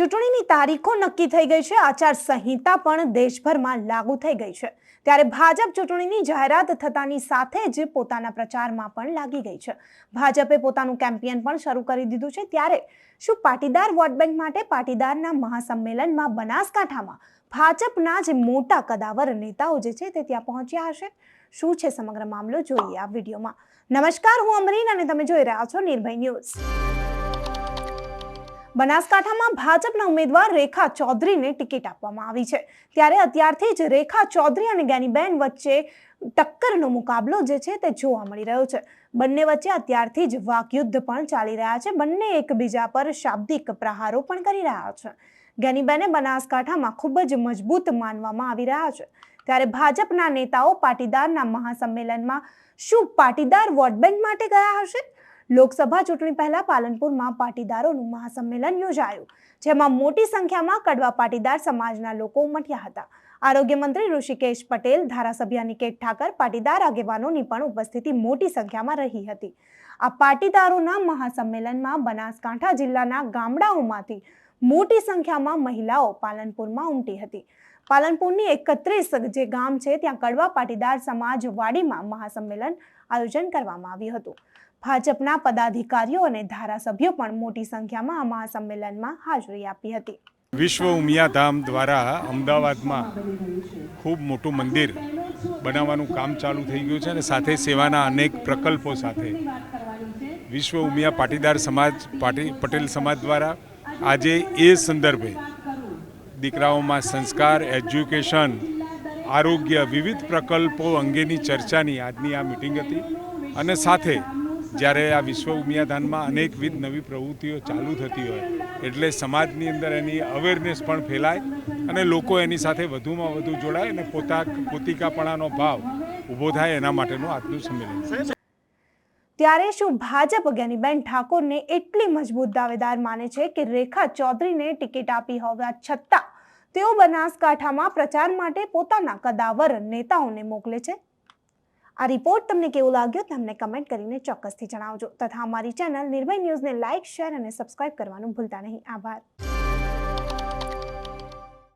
ચૂંટણીની તારીખો નક્કી થઈ ગઈ છે. આચાર સંહિતા પણ દેશભરમાં લાગુ થઈ ગઈ છે. ત્યારે ભાજપ ચૂંટણીની જાહેરાત થતાની સાથે જ પોતાના પ્રચારમાં પણ લાગી ગઈ છે. ભાજપે પોતાનું કેમ્પેન પણ શરૂ કરી દીધું છે. ત્યારે શું પાટીદાર વોટ બેંક માટે પાટીદારના મહાસંમેલનમાં બનાસકાંઠામાં ભાજપના જે મોટા કદાવર નેતાઓ જે છે તે ત્યાં પહોંચ્યા હશે? શું છે સમગ્ર મામલો? જોઈએ આ વિડીયોમાં. નમસ્કાર, હું અમરીન અને તમે જોઈ રહ્યા છો નિર્ભય ન્યૂઝ. બનાસકાંઠામાં ભાજપના ઉમેદવાર રેખા ચૌધરીને ટિકિટ આપવામાં આવી છે. ત્યારે અત્યારથી જ રેખા ચૌધરી અને જ્ઞાનીબેન વચ્ચે ટક્કરનો મુકાબલો જે છે તે જોવા મળી રહ્યો છે. બંને વચ્ચે અત્યારથી જ વાકયુદ્ધ પણ ચાલી રહ્યા છે. બંને એકબીજા પર શાબ્દિક પ્રહારો પણ કરી રહ્યા છે. જ્ઞાનીબેને બનાસકાંઠામાં ખૂબ જ મજબૂત માનવામાં આવી રહ્યા છે. ત્યારે ભાજપના નેતાઓ પાટીદારના મહાસંમેલનમાં શું પાટીદાર વોટ બેંક માટે ગયા હશે? લોકસભા ચૂંટણી પહેલા પાલનપુરમાં પાટીદારોનું મહાસંમેલન યોજાયું, જેમાં મોટી સંખ્યામાં કડવા પાટીદાર સમાજના લોકો ઉમટ્યા હતા. આરોગ્ય મંત્રી ઋષિકેશ પટેલ, ધારાસભ્ય નિકેત ઠાકર, પાટીદાર આગેવાનોની પણ ઉપસ્થિતિ મોટી સંખ્યામાં રહી હતી. આ પાટીદારોના મહાસંમેલનમાં બનાસકાંઠા જિલ્લાના ગામડાઓમાંથી મોટી સંખ્યામાં મહિલાઓ પાલનપુરમાં ઉમટી હતી. પાલનપુરની એકત્રીસ જે ગામ છે, ત્યાં કડવા પાટીદાર સમાજ વાડીમાં મહાસંમેલન આયોજન કરવામાં આવ્યું હતું. ભાજપના પદાધિકારીઓ અને ધારાસભ્યો પણ મોટી સંખ્યામાં આ મહાસંમેલનમાં હાજરી આપી હતી. વિશ્વ ઉમિયાધામ દ્વારા અમદાવાદમાં ખૂબ મોટું મંદિર બનાવવાનું કામ ચાલુ થઈ ગયું છે અને સાથે સેવાના અનેક પ્રકલ્પો સાથે વિશ્વ ઉમિયા પાટીદાર સમાજ, પાટી, પટેલ સમાજ દ્વારા આજે એ સંદર્ભે દીકરાઓમાં સંસ્કાર, એજ્યુકેશન, આરોગ્ય વિવિધ પ્રકલ્પો અંગેની ચર્ચાની આજની આ મિટિંગ હતી. અને સાથે જ્યારે આ વિશ્વ ઉમિયાધાનમાં અનેકવિધ નવી પ્રવૃત્તિઓ ચાલુ થતી હોય, એટલે સમાજની અંદર એની અવેરનેસ પણ ફેલાય અને લોકો એની સાથે વધુમાં વધુ જોડાય અને પોતા પોતિકાપણાનો ભાવ ઊભો થાય એના માટેનું આજનું સંમેલન. ત્યારે શું ભાજપ જ્ઞાનીબેન ઠાકોરને એટલી મજબૂત દાવેદાર માને છે કે રેખા ચૌધરીને ટિકિટ આપી હોવા છતાં તેઓ બનાસકાંઠામાં પ્રચાર માટે પોતાના કદાવર નેતાઓને મોકલે છે? આ રિપોર્ટ તમને કેવો લાગ્યો? તમને કમેન્ટ કરીને ચોક્કસથી જણાવજો. તથા અમારી ચેનલ નિર્ભય ન્યૂઝને લાઇક, શેર અને સબસ્ક્રાઇબ કરવાનું ભૂલતા નહીં. આભાર.